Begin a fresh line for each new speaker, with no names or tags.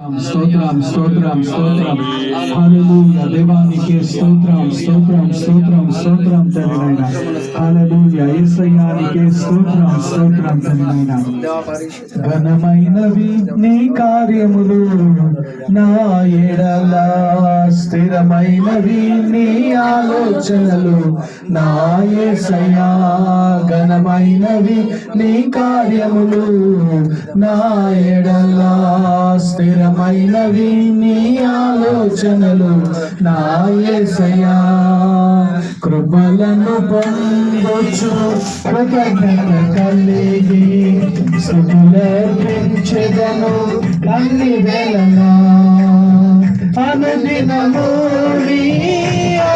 స్తోత్రం స్తోత్రం స్తోత్రం. హల్లెలూయా. దేవానికి స్తోత్రం స్తోత్రం స్తోత్రం స్తోత్రం తండ్రినైనా హల్లెలూయా. యేసయ్యానికి స్తోత్రం స్తోత్రం తండ్రినైనా ఘనమైనవి నీ కార్యములు నా ఎడల స్థిరమైనవి నీ ఆలో ఆలోచనలు నాయసయా ఘనమైనవి నీ కార్యములు. నాయడలా స్థిరమైనవి నీ ఆలోచనలు. నాయసయా కృపలను పొందొచ్చు. కృతజ్ఞత కలిగి స్థుతులర్పించెదను. అన్ని వేళలా అనుదినము